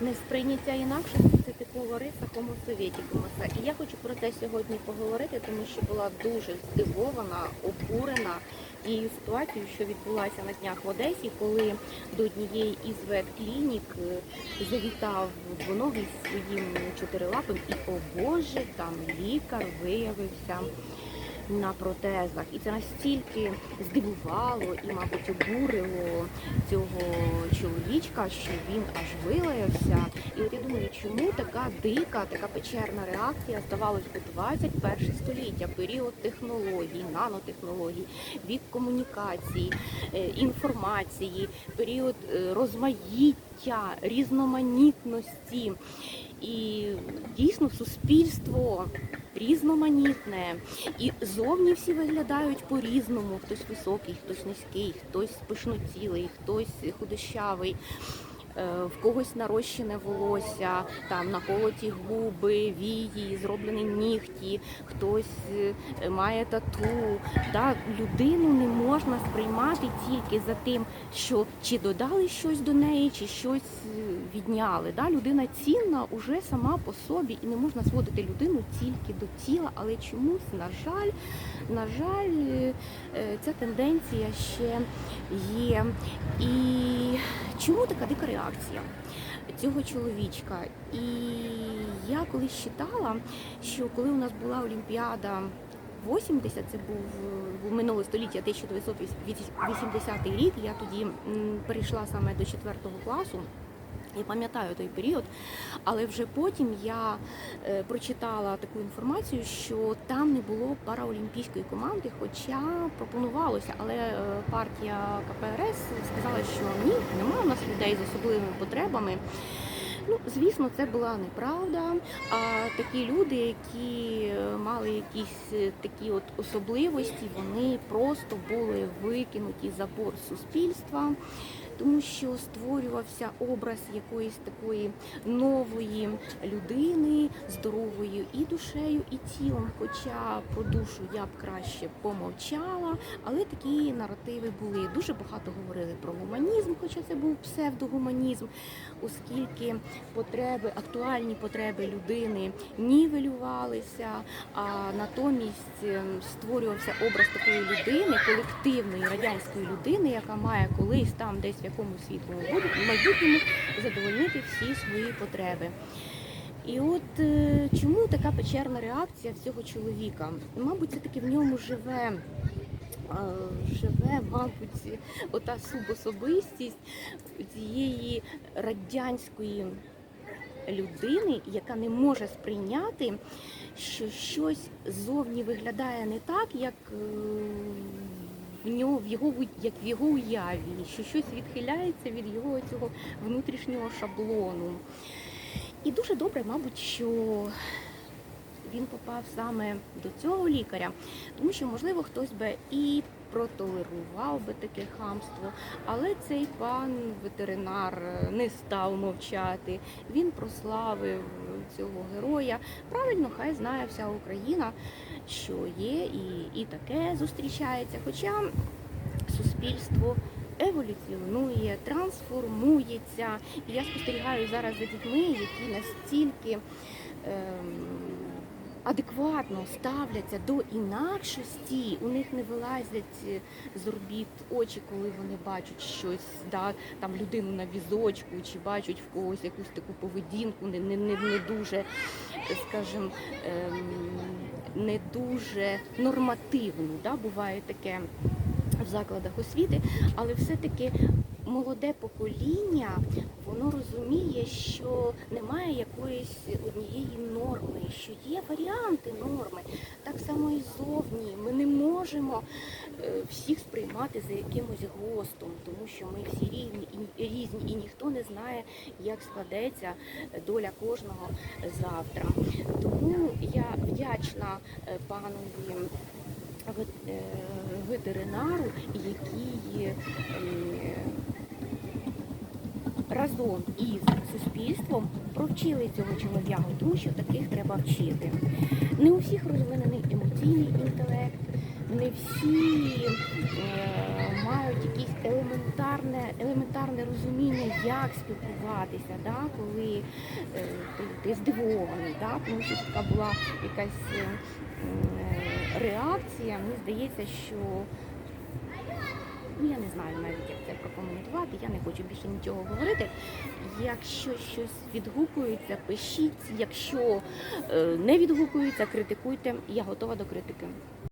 Несприйняття інакшості це типова риса Homo Sovieticus. І я хочу про це сьогодні поговорити, тому що була дуже здивована, обурена тією ситуацією, що відбулася на днях в Одесі, коли до однієї із ветклінік е, завітав двоногий своїм чотирилапим, і о Боже, там лікар виявився на протезах. І це настільки здивувало і, мабуть, обурило цього чоловічка, що він аж вилаявся. І от я думаю, чому така дика, така печерна реакція здавалось би 21 століття, період технологій, нанотехнологій, вік комунікації, е, інформації, період е, розмаїття, різноманітності. І дійсно суспільство різноманітне. І зовні всі виглядають по-різному. Хтось високий, хтось низький, хтось пишноцілий, хтось худощавий. Е, В когось нарощене волосся, там наколоті губи, вії, зроблені нігті, хтось е, має тату. Да? Людину не можна сприймати тільки за тим, що чи додали щось до неї, чи щось е, відняли. Да? Людина цінна уже сама по собі, і не можна зводити людину тільки до тіла, але чомусь, на жаль, на жаль, ця тенденція ще є. І чому така дика реакція цього чоловічка? І я колись читала, що коли у нас була Олімпіада 80, це був минуле століття, 1980 рік. Я тоді перейшла саме до 4 класу. Я пам'ятаю той період, але вже потім я е, прочитала таку інформацію, що там не було параолімпійської команди, хоча пропонувалося, але е, партія КПРС сказала, що ні, немає у нас людей з особливими потребами. Ну, звісно, це була неправда. А такі люди, які е, мали якісь е, такі от особливості, вони просто були викинуті за борт суспільства, тому що створювався образ якоїсь такої нової людини, здоровою і душею, і тілом. Хоча про душу я б краще помовчала, але такі наративи були. Дуже багато говорили про гуманізм, хоча це був псевдогуманізм, оскільки потреби, актуальні потреби людини нівелювалися, а натомість ем, створювався образ такої людини, колективної радянської людини, яка має колись там десь в якомусь світлому майбутньому задовольнити всі свої потреби. І от е, чому така печерна реакція в цього чоловіка? Мабуть, це таки в ньому живе. Живе, мабуть, ота субособистість цієї радянської людини, яка не може сприйняти, що щось зовні виглядає не так, як е, в нього в його як в його уяві, що щось відхиляється від його цього внутрішнього шаблону. І дуже добре, мабуть, що він попав саме до цього лікаря, тому що, можливо, хтось би і протолерував би таке хамство, але цей пан ветеринар не став мовчати. Він прославив цього героя. Правильно, хай знає вся Україна, що є і, і таке зустрічається. Хоча суспільство еволюціонує, трансформується. І я спостерігаю зараз за дітьми, які настільки ем, адекватно ставляться до інакшості, у них не вилазять е, з орбіт очі, коли вони бачать щось, да, там людину на візочку, чи бачать в когось якусь таку поведінку, не, не, не, не дуже, скажімо, ем, не дуже нормативну. Да, буває таке в закладах освіти, але все-таки молоде покоління воно розуміє, що немає якоїсь однієї норми, що є варіанти норми. Так само і зовні. Ми не можемо е, всіх сприймати за якимось ГОСТом, тому що ми всі рівні і різні, і ніхто не знає, як складеться доля кожного завтра. Тому я вдячна е, панові е, ветеринару, який е, разом із суспільством провчили цього чолов'ягу, тому що таких треба вчити. Не у всіх розвинений емоційний інтелект, не всі е, мають якесь елементарне, елементарне розуміння, як спілкуватися, да, коли е, ти, ти здивований, да, тому що така була якась е, е, реакція. Мені здається, що ну, я не знаю навіть, як це прокоментувати, я не хочу більше нічого говорити. Якщо щось відгукується, пишіть. Якщо е, не відгукується, критикуйте. Я готова до критики.